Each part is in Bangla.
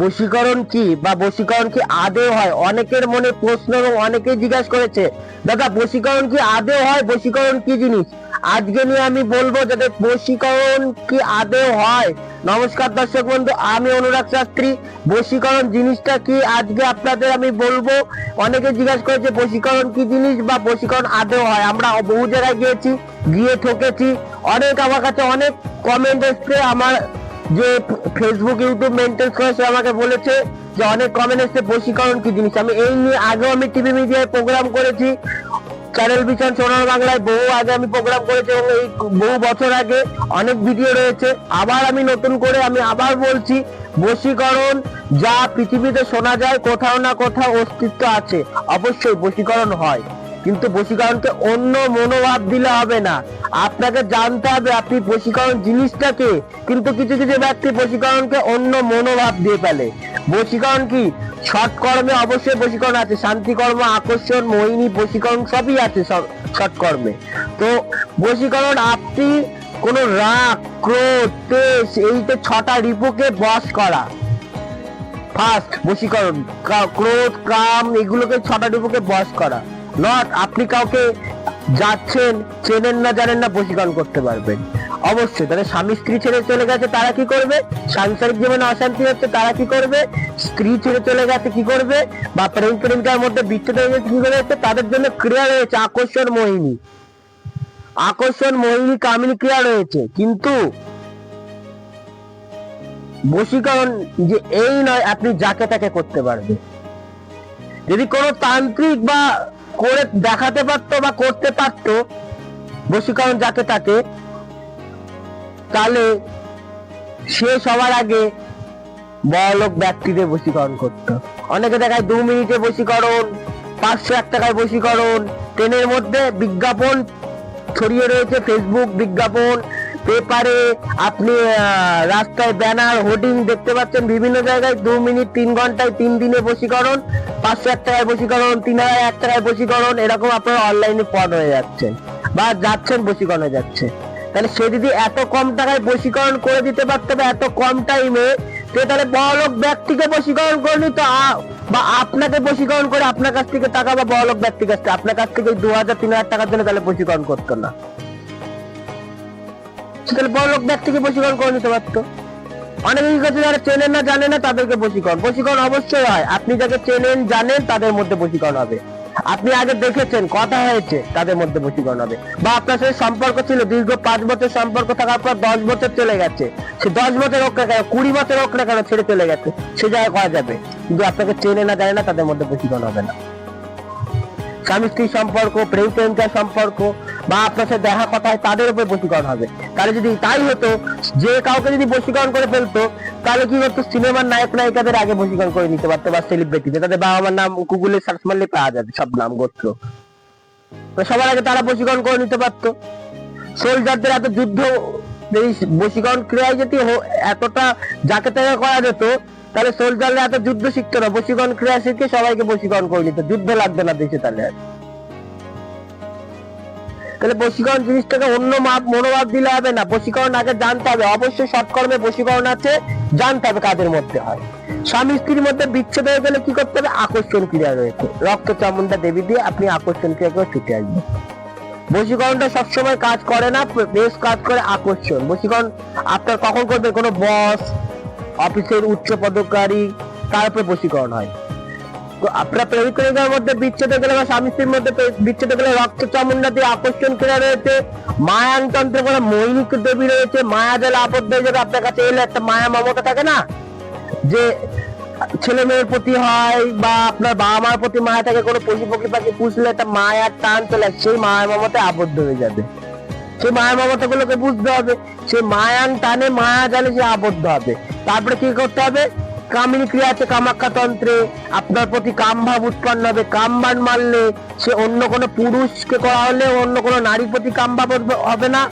বশীকরণ কি বা বশীকরণ কি আদেও হয়? অনেকের মনে প্রশ্ন এবং অনেকেই জিজ্ঞাসা করেছে। দাদা, বশীকরণ কি আদেও হয়? বশীকরণ কি জিনিস? আজকে নিয়ে আমি বলব যাতে বশীকরণ কি আদেও হয়। নমস্কার দর্শক বন্ধু, আমি অনুরাগ শাস্ত্রী। বশীকরণ জিনিসটা কি? আজকে আপনাদের আমি বলব। অনেকে জিজ্ঞাসা করেছে, বশীকরণ কি জিনিস বা বশীকরণ আদেও হয়? আমরা বহু জায়গায় গিয়েছি, গিয়ে ঠকেছি। অনেক আমার কাছে অনেক কমেন্ট এসছে, আমার যে ফেসবুক ইউটিউব মেনটেন করে সে আমাকে বলেছে যে অনেক কমেন্ট এসছে বশীকরণ কি জিনিস। আমি এই নিয়ে আগেও আমি টিভি মিডিয়ায় প্রোগ্রাম করেছি চ্যানেল বিশন সোনার বাংলায় বহু আগে আমি প্রোগ্রাম করেছি এবং এই বহু বছর আগে অনেক ভিডিও রয়েছে। আবার আমি নতুন করে আমি আবার বলছি, বশীকরণ যা পৃথিবীতে শোনা যায়, কোথাও না কোথাও অস্তিত্ব আছে। অবশ্যই বশীকরণ হয়। কিন্তু বশীকরণকে অন্য মনোভাব দিলে হবে না। আপনাকে জানতে হবে আপনি বশীকরণ জিনিসটাকে কিন্তু কিছু কিছু ব্যক্তি বশীকরণকে অন্য মনোভাব দিয়ে ফেলে। বশীকরণ কি? সৎকর্মে অবশ্যই বশীকরণ আছে। শান্তিকর্ম আকর্ষণ, মোহিনী, বশীকরণ সবই আছে সৎকর্মে তো বশীকরণ, আপনি কোন রাগ, ক্রোধ, তেজ এইটা ছটা রিপুকে বশ করা। ফার্স্ট বশীকরণ ক্রোধ, কাম, এগুলোকে ছটা রিপুকে বশ করা। নট, আপনি কাউকে যাচ্ছেন, চেনেন না, জানেন না, বশীকরণ করতে পারবেন। অবশ্যই, তাহলে স্বামী স্ত্রী ছেড়ে চলে গেছে, তারা কি করবে? সাংসারিক জীবনে অশান্তি হচ্ছে, তারা কি করবে? স্ত্রী ছেড়ে চলে গেছে, কি করবে? বা প্রেম প্রেমিকার মধ্যে বিচ্ছেদ হয়ে গেছে, কি করে যাচ্ছে তাদের জন্য ক্রিয়া রয়েছে, আকর্ষণ মোহিনী। আকর্ষণ মোহিনী, কামিনী ক্রিয়া রয়েছে, কিন্তু বশীকরণ যে এই নয়, আপনি যাকে তাকে করতে পারবে যদি কোনো তান্ত্রিক বা করে দেখাতে পারতো বা করতে পারতো, বশীকরণ যাকে তাকে, তাহলে সে সবার আগে বড়লোক ব্যক্তিদের বশীকরণ করত। অনেকে দেখায় দু মিনিটে বশীকরণ, পাঁচশো এক টাকায় বশীকরণ, ট্রেনের মধ্যে বিজ্ঞাপন ছড়িয়ে রয়েছে ফেসবুক বিজ্ঞাপন পেপারে আপনি রাস্তায় ব্যানার, হোর্ডিং দেখতে পাচ্ছেন, বিভিন্ন জায়গায় দু মিনিট, তিন ঘন্টায়, তিন দিনে বশীকরণ, পাঁচশো এক টাকায় বশীকরণ, তিন হাজার এক টাকায় বশীকরণ, এরকম আপনারা অনলাইনে পদ হয়ে যাচ্ছেন বা যাচ্ছেন, বশীকরণে যাচ্ছে তাহলে সে যদি এত কম টাকায় বশীকরণ করে দিতে পারতো বা এত কম টাইমে সে তাহলে বড়লোক ব্যক্তিকে বশীকরণ করে নিত বা আপনাকে বশীকরণ করে আপনার কাছ থেকে টাকা বা বড়লোক ব্যক্তির কাছ থেকে, আপনার কাছ থেকে দু হাজার, তিন হাজার টাকার জন্য তাহলে বশীকরণ করতো না। তাহলে বড়লোক ব্যক্তিকে বশীকরণ করে নিতে পারতো? অনেকে কি করছে যারা চেনেন না না তাদেরকে অবশ্যই হয়। আপনি যাকে চেনেন, জানেন, তাদের মধ্যে হবে। আপনি আগে দেখেছেন, কথা হয়েছে, তাদের মধ্যে বশীকরণ হবে। বা আপনার সাথে সম্পর্ক ছিল, দীর্ঘ পাঁচ বছর সম্পর্ক থাকার পর দশ বছর চলে গেছে। সে দশ বছর হোক না কেন, কুড়ি বছর হোক না কেন ছেড়ে চলে গেছে। সে জায়গায় করা যাবে। কিন্তু আপনাকে চেনে না, জানে না, তাদের মধ্যে বশীকরণ হবে না। স্বামী স্ত্রী সম্পর্ক প্রেম প্রেমিকার সম্পর্ক বা আপনার সাথে দেখা কথা হয়, তাদের উপর বশীকরণ হবে। তাহলে যদি তাই হতো, যে কাউকে যদি বশীকরণ করে ফেলতো, তাহলে কি করতো সিনেমার নায়ক নায়িকাদের আগে বশীকরণ করে নিতে পারতো, বা সেলিব্রিটিদের তাদের বাবা মার নাম গুগলে সার্চ মারলে পাওয়া যাবে, সব নাম গোত্র। সবার আগে তারা বশীকরণ করে নিতে পারতো। সোলজারদের এত যুদ্ধ যদি বশীকরণ ক্রিয়ায় যদি এতটা যাকে তাকে করা যেত, তাহলে সোলজাররা এত যুদ্ধ শিখতো না। বশীকরণ ক্রিয়া শিখে সবাইকে বশীকরণ করে নিত। যুদ্ধ লাগবে না দেশে তাহলে। তাহলে বশীকরণ জিনিসটাকে অন্য মাপ, মনোভাব দিলে হবে না। বশীকরণ আগে জানতে হবে। অবশ্যই সৎকর্মে বশীকরণ আছে, জানতে হবে কাদের মধ্যে হয়। স্বামী স্ত্রীর মধ্যে বিচ্ছেদ হয়ে গেলে কি করতে হবে? আকর্ষণ ক্রিয়া রয়েছে। রক্ত চামুন্ডা দেবী দিয়ে আপনি আকর্ষণ ক্রিয়া করে ছুটে আসবেন। বশীকরণটা সবসময় কাজ করে না, বেশ কাজ করে আকর্ষণ। বশীকরণ আপনার কখন করবে কোনো বস অফিসের উচ্চ পদকারী, তার উপরে বশীকরণ হয়। আপনার প্রেমিক প্রেমিকার মধ্যে বিচ্ছেদ গেলে বা স্বামী স্ত্রীর মধ্যে বিচ্ছেদ গেলে রক্ত চামুন্ডা দিয়ে আকর্ষণ ক্রিয়া রয়েছে। মায়ানতন্ত্র করে মৈনিক দেবী রয়েছে, মায়া জলে আবদ্ধ হয়ে যাবে। আপনার কাছে এলে একটা মায়া মমতা থাকে না? যে ছেলে মেয়ের প্রতি হয় বা আপনার বাবা মার প্রতি মায়া থাকে, কোনো পশু পক্ষী পাখি পুষলে একটা মায়ার টান চলে সেই মায়া মমতায় আবদ্ধ হয়ে যাবে। সেই মায়া মমতা গুলোকে বুঝতে হবে। সেই মায়ান টানে মায়া জালে যে আবদ্ধ হবে, তারপরে কি করতে হবে? কামিনী ক্রিয়া আছে কামাখ্যা তন্ত্রে আপনার প্রতি কাম ভাব উৎপন্ন হবে। কামবান মারলে সে অন্য কোনো পুরুষকে করা হলে অন্য কোনো নারীর প্রতি কাম ভাব হবে না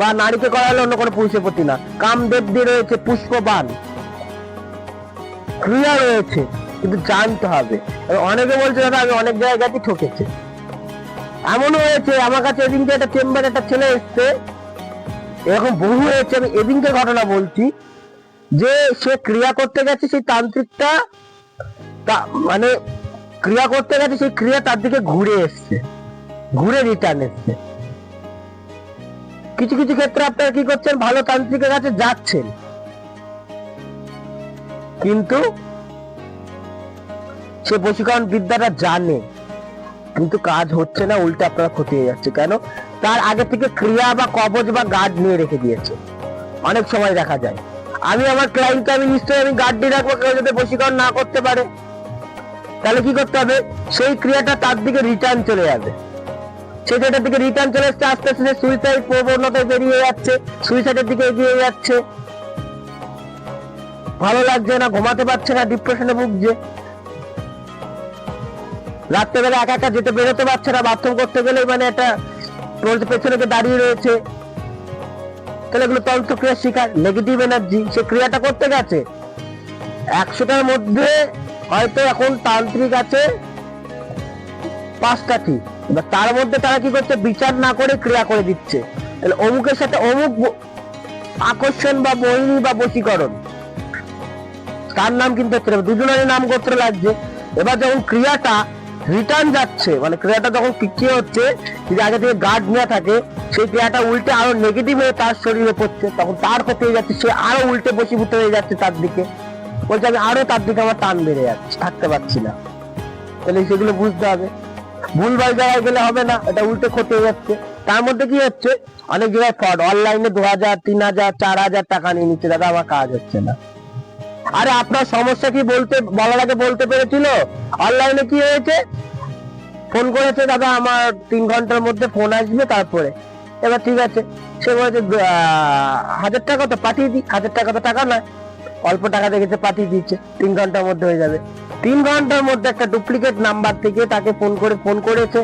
বা নারীকে করা হলে অন্য কোনো পুরুষের প্রতি না। কামদেব দিয়ে রয়েছে পুষ্পবান। ক্রিয়া রয়েছে, কিন্তু জানতে হবে। অনেকে বলছে, দাদা, আমি অনেক জায়গায় গেছি ঠকেছে। এমনও হয়েছে, আমার কাছে এদিনকে একটা চেম্বারে একটা ছেলে এসছে। এরকম বহু হয়েছে, আমি এদিনকে ঘটনা বলছি। যে সে ক্রিয়া করতে গেছে সেই তান্ত্রিকটা মানে ক্রিয়া করতে গেছে সেই ক্রিয়া তার দিকে ঘুরে এসছে, ঘুরে রিটার্ন এসছে। কিছু কিছু ক্ষেত্রে আপনারা কি করছেন? ভালো তান্ত্রিকের কাছে যাচ্ছেন। কিন্তু সে বশীকরণ বিদ্যাটা জানে, কিন্তু কাজ হচ্ছে না, উল্টে আপনারা ক্ষতি হয়ে যাচ্ছে। কেন? তার আগে থেকে ক্রিয়া বা কবজ বা গার্ড নিয়ে রেখে দিয়েছে। অনেক সময় দেখা যায়। আমি আমার ক্লায়েন্টকে আমি নিশ্চয়ই আমি গার্ড দিয়ে রাখব, কেউ যাতে বশীকরণ না করতে পারে। তাহলে কি করতে হবে? সেই ক্রিয়াটা তার দিকে রিটার্ন চলে যাবে। সেটার দিকে রিটার্ন চলে আসছে, আস্তে আস্তে সুইসাইড প্রবণতায় বেরিয়ে যাচ্ছে সুইসাইডের দিকে এগিয়ে যাচ্ছে। ভালো লাগছে না, ঘুমাতে পারছে না ডিপ্রেশনে ভুগছে। রাত্রেবেলা একা একা যেতে বেরোতে পারছে না বাথরুম করতে গেলে মানে একটা পেছনে দাঁড়িয়ে রয়েছে। তাহলে এগুলো তন্ত্রক্রিয়ার শিকার। নেগেটিভ এনার্জি সে ক্রিয়াটা করতে গেছে। একশোটার মধ্যে হয়তো এখন তান্ত্রিক আছে পাঁচটা ঠিক। এবার তার মধ্যে তারা কি করছে? বিচার না করে ক্রিয়া করে দিচ্ছে। তাহলে অমুকের সাথে অমুক আকর্ষণ বা বহিনী বা বশীকরণ। তার নাম কিন্তু হচ্ছে না, দুজনেরই নাম গোত্র লাগছে। এবার যখন ক্রিয়াটা রিটার্ন যাচ্ছে মানে ক্রিয়াটা যখন কি কি হচ্ছে? যদি আগে থেকে গার্ড নেওয়া থাকে, সেই ক্রিয়াটা উল্টে আরও নেগেটিভ হয়ে তার শরীরে পড়ছে। তখন তার ক্ষতি হয়ে যাচ্ছে, সে আরও উল্টে বসীভূত হয়ে যাচ্ছে তার দিকে। বলছে, আমি আরও তার দিকে আমার টান বেড়ে যাচ্ছে, থাকতে পারছি না। তাহলে সেগুলো বুঝতে হবে। ভুলভাল জায়গায় গেলে হবে না, এটা উল্টে ক্ষতি হয়ে যাচ্ছে। তার মধ্যে কি হচ্ছে? অনেক জায়গায় ফ্রড অনলাইনে দু হাজার, তিন হাজার, চার হাজার টাকা নিয়ে নিচ্ছে, দাদা, আমার কাজ হচ্ছে না। আরে আপনার সমস্যা কি বলতে, বলার আগে বলতে পেরেছিল? অনলাইনে কি হয়েছে? ফোন করেছে দাদা, আমার তিন ঘণ্টার মধ্যে ফোন আসবে তারপরে। এবার ঠিক আছে, সে বলেছে হাজার টাকা তো পাঠিয়ে দিই হাজার টাকা তো টাকা নয়, অল্প টাকা দেখেছে, পাঠিয়ে দিচ্ছে তিন ঘণ্টার মধ্যে হয়ে যাবে। তিন ঘণ্টার মধ্যে একটা ডুপ্লিকেট নাম্বার থেকে তাকে ফোন করে, ফোন করেছে।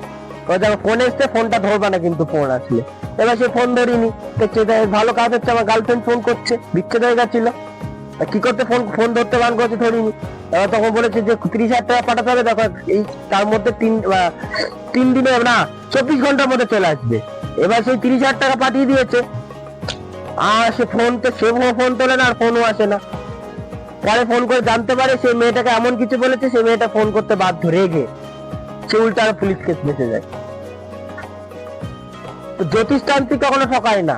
ফোন এসছে ফোনটা ধরবে না কিন্তু ফোন আসলে। এবার সে ফোন ধরিনি। দেখছে ভালো কাজ হচ্ছে, আমার গার্লফ্রেন্ড ফোন করছে, বিচ্ছেদ হয়ে গেছিল। কি করতে ফোন ফোন ধরতে বান করছে ধরিনি। এবার তখন বলেছে যে তিরিশ হাজার টাকা পাঠাতে হবে, দেখো, এই তার মধ্যে তিন তিন দিনে না চব্বিশ ঘণ্টার মধ্যে চলে আসবে। এবার সেই তিরিশ হাজার টাকা পাঠিয়ে দিয়েছে। আর সে ফোন তো, সে ফোন তোলে না, আর ফোনও আসে না। পরে ফোন করে জানতে পারে সেই মেয়েটাকে এমন কিছু বলেছে সেই মেয়েটা ফোন করতে বাধ্য, রেগে। সে উল্টা আরও পুলিশ কেস বেঁচে যায়। তো জ্যোতিষ তান্ত্রিক কখনো ঠকায় না।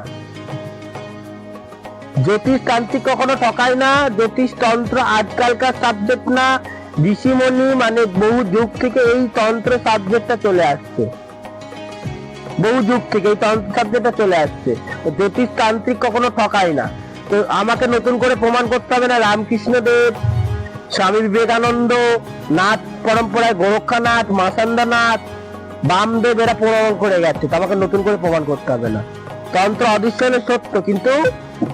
জ্যোতিষ তান্ত্রিক কখনো ঠকায় না, জ্যোতিষ তন্ত্র আজকালকার সাবজেক্ট না। ঋষিমণি মানে বহু যুগ থেকে এই তন্ত্র সাবজেক্টটা চলে আসছে। বহু যুগ থেকে এই তন্ত্র সাবজেক্টটা চলে আসছে। তো জ্যোতিষ তান্ত্রিক কখনো ঠকায় না। তো আমাকে নতুন করে প্রমাণ করতে হবে না, রামকৃষ্ণ দেব, স্বামী বিবেকানন্দ, নাথ পরম্পরায় গোরক্ষানাথ মাসান্দানাথ বামদেব এরা প্রমাণ করে গেছে। তো আমাকে নতুন করে প্রমাণ করতে হবে না। তন্ত্র অদৃশ্য সত্য, কিন্তু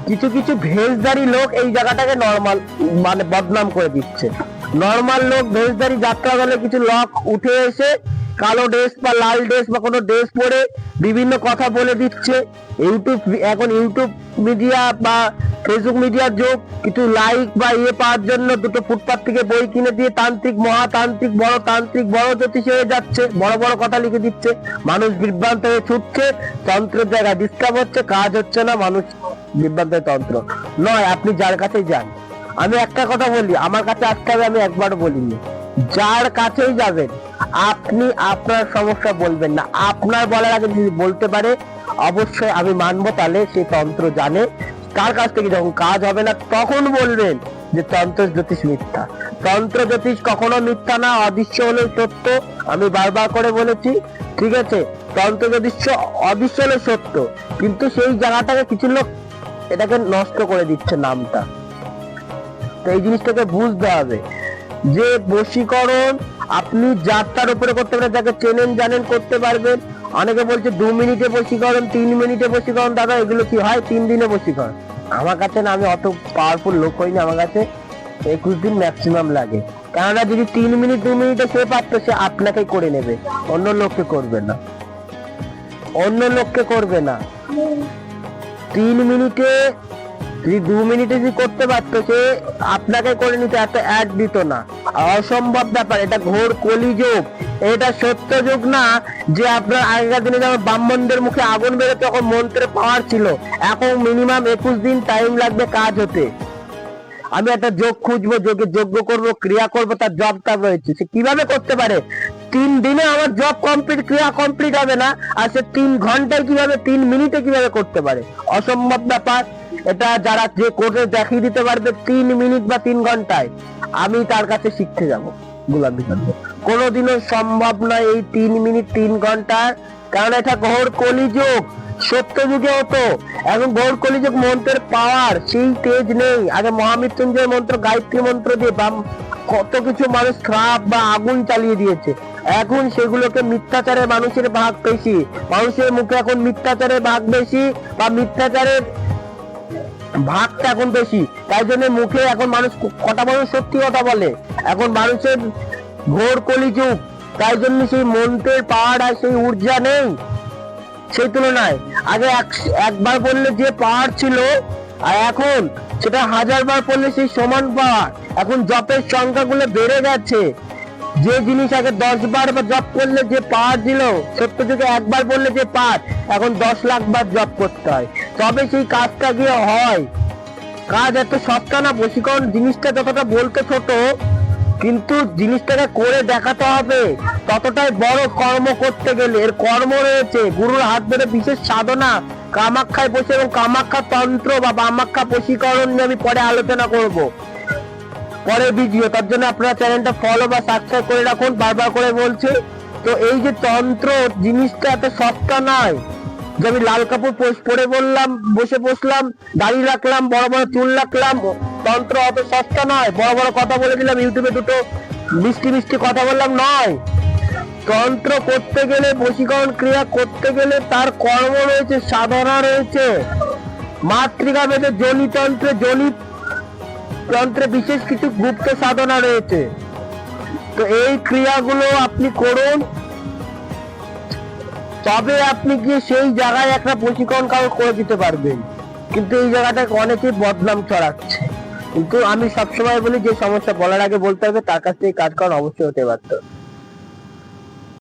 কিছু কিছু ভেজদারি লোক এই জায়গাটাকে নর্মাল মানে বদনাম করে দিচ্ছে। নর্মাল লোক ভেজদারি যাত্রা দলে কিছু লোক উঠে এসে কালো ড্রেস বা লাল ড্রেস বা কোনো ড্রেস পরে বিভিন্ন কথা বলে দিচ্ছে। ইউটিউব এখন ইউটিউব মিডিয়া বা ফেসবুক মিডিয়ার যুগ, কিছু লাইক বা ইয়ে পাওয়ার জন্য দুটো ফুটপাত থেকে বই কিনে দিয়ে তান্ত্রিক, মহাতান্ত্রিক, বড় তান্ত্রিক, বড় জ্যোতিষ হয়ে যাচ্ছে, বড় বড় কথা লিখে দিচ্ছে, মানুষ বিভ্রান্ত হয়ে ছুটছে তন্ত্রের জায়গায় ডিস্টার্ব হচ্ছে, কাজ হচ্ছে না, মানুষ বিভ্রান্ত তন্ত্র। নয়, আপনি যার কাছেই যান। আমি একটা কথা বলি, আমার কাছে আজকে আমি একবারও বলিনি। যার কাছেই যাবেন, আপনি আপনার সমস্যা বলবেন না। আপনার বলার আগে যদি বলতে পারে অবশ্যই আমি মানবো তাহলে সে তন্ত্র জানে। তার কাছ থেকে যখন কাজ হবে না, তখন বলবেন যে তন্ত্র জ্যোতিষ মিথ্যা। তন্ত্র জ্যোতিষ কখনো মিথ্যা না, অদৃশ্য হলেও সত্য। আমি বারবার করে বলেছি, ঠিক আছে, তন্ত্র জ্যোতিষ অদৃশ্য হলে সত্য। কিন্তু সেই জায়গাটাকে কিছু লোক এটাকে নষ্ট করে দিচ্ছে নামটা। তো এই জিনিসটাকে বুঝতে হবে যে বশীকরণ আপনি যাত্রার উপরে করতে পারেন যাকে চেনেন জানেন করতে পারবেন। অনেকে বলছে দু মিনিটে বশীকরণ, তিন মিনিটে বশীকরণ। দাদা, এগুলো কি হয়? তিন দিনে বশীকরণ। আমার কাছে না, আমি অত পাওয়ারফুল লোক হইনি। আমার কাছে একুশ দিন ম্যাক্সিমাম লাগে। কেননা যদি তিন মিনিট, দু মিনিটে সে পারতো, সে আপনাকে করে নেবে। অন্য লোককে করবে না। অন্য লোককে করবে না। তিন মিনিটে যদি দু মিনিটে যদি করতে পারতো সে আপনাকে করে নিতে, এত অ্যাড দিত না। অসম্ভব ব্যাপার, এটা ঘোর কলিযুগ। এটা সত্য যুগ না, যে আপনার আগেকার দিনে যেমন ব্রাহ্মণদের মুখে আগুন বেরোতে, তখন মন্ত্রের পাওয়ার ছিল। এখন মিনিমাম একুশ দিন টাইম লাগবে কাজ হতে। আমি একটা যোগ খুঁজবো, যোগে যোগ্য করব, ক্রিয়া করব, তার জব কাজ রয়েছে। সে কীভাবে করতে পারে? তিন দিনে আমার জব কমপ্লিট ক্রিয়া কমপ্লিট হবে না, আর সে তিন ঘন্টায় কীভাবে, তিন মিনিটে কীভাবে করতে পারে? অসম্ভব ব্যাপার। এটা যারা যে কোর্টে দেখিয়ে দিতে পারবে তিন মিনিট বা তিন ঘন্টায়, আমি তার কাছে শিখতে যাব গোলাম কোনোদিনও সম্ভব নয় এই তিন মিনিট, তিন ঘণ্টার কারণ এটা ঘোর কলিযুগ সত্য যুগে হতো। এখন ঘোর কলিযুগ, মন্ত্রের পাওয়ার সেই তেজ নেই। আগে মহামৃত্যুঞ্জয় মন্ত্র, গায়ত্রী মন্ত্র দিয়ে বাম কত কিছু মানুষ খারাপ বা আগুন চালিয়ে দিয়েছে। এখন সেগুলোকে মিথ্যাচারে মানুষের ভাগ বেশি। মানুষের মুখে এখন মিথ্যাচারের ভাগ বেশি বা মিথ্যাচারের ভাগটা এখন বেশি। তাই জন্য মুখে এখন মানুষ কটা মানুষ সত্যি কথা বলে? এখন মানুষের ঘোর কলিযুগ। তাই জন্য সেই মন্ত্রের পাওয়ার আর সেই ঊর্জা নেই। সেই তুলনায়। আগে এক- একবার বললে যে পাওয়ার ছিল, আর এখন সেটা হাজার বার পড়লে সেই সমান পাওয়ার এখন জপের সংখ্যাগুলো বেড়ে গেছে। যে জিনিস আগে দশ বার বা জপ করলে যে পাওয়ার দিল, সত্য যুগে একবার বললে যে পাঁচ এখন দশ লাখ বার জপ করতে হয়। তবে সেই কাজটা গিয়ে হয়। কাজ এত সস্তা না, বশীকরণ জিনিসটা যতটা বলতে ছোট, কিন্তু জিনিসটাকে করে দেখাতে হবে। ততটাই বড় কর্ম করতে গেলে, এর কর্ম রয়েছে। গুরুর হাত ধরে বিশেষ সাধনা কামাখ্যায় বসে এবং কামাখ্যা তন্ত্র বা কামাখ্যা বশীকরণ নিয়ে আমি পরে আলোচনা করব। পরের ভিডিও তার জন্য আপনারা চ্যানেলটা ফলো বা সাবস্ক্রাইব করে রাখুন, বারবার করে বলছি। তো এই যে তন্ত্র, জিনিসটা এত সস্তা নয়। যে আমি লাল কাপড় পরে বললাম, বসে বসলাম, দাড়ি রাখলাম, বড় বড় চুল রাখলাম, তন্ত্র অত সস্তা নয়। বড় বড় কথা বলে দিলাম ইউটিউবে দুটো মিষ্টি মিষ্টি কথা বললাম, নয়। তন্ত্র করতে গেলে, বশীকরণ ক্রিয়া করতে গেলে তার কর্ম রয়েছে, সাধনা রয়েছে। মাতৃকা বেদে জনিতন্ত্রে জনি তন্ত্রে বিশেষ কিছু গুপ্ত সাধনা রয়েছে। তো এই ক্রিয়াগুলো আপনি করুন। তবে আপনি গিয়ে সেই জায়গায় একটা প্রশিক্ষণ কারও করে দিতে পারবেন। কিন্তু এই জায়গাটা অনেকেই বদনাম ছড়াচ্ছে। কিন্তু আমি সবসময় বলি, যে সমস্যা বলার আগে বলতে হবে, তার কাছ থেকে কাজ করানো অবশ্যই হতে পারতো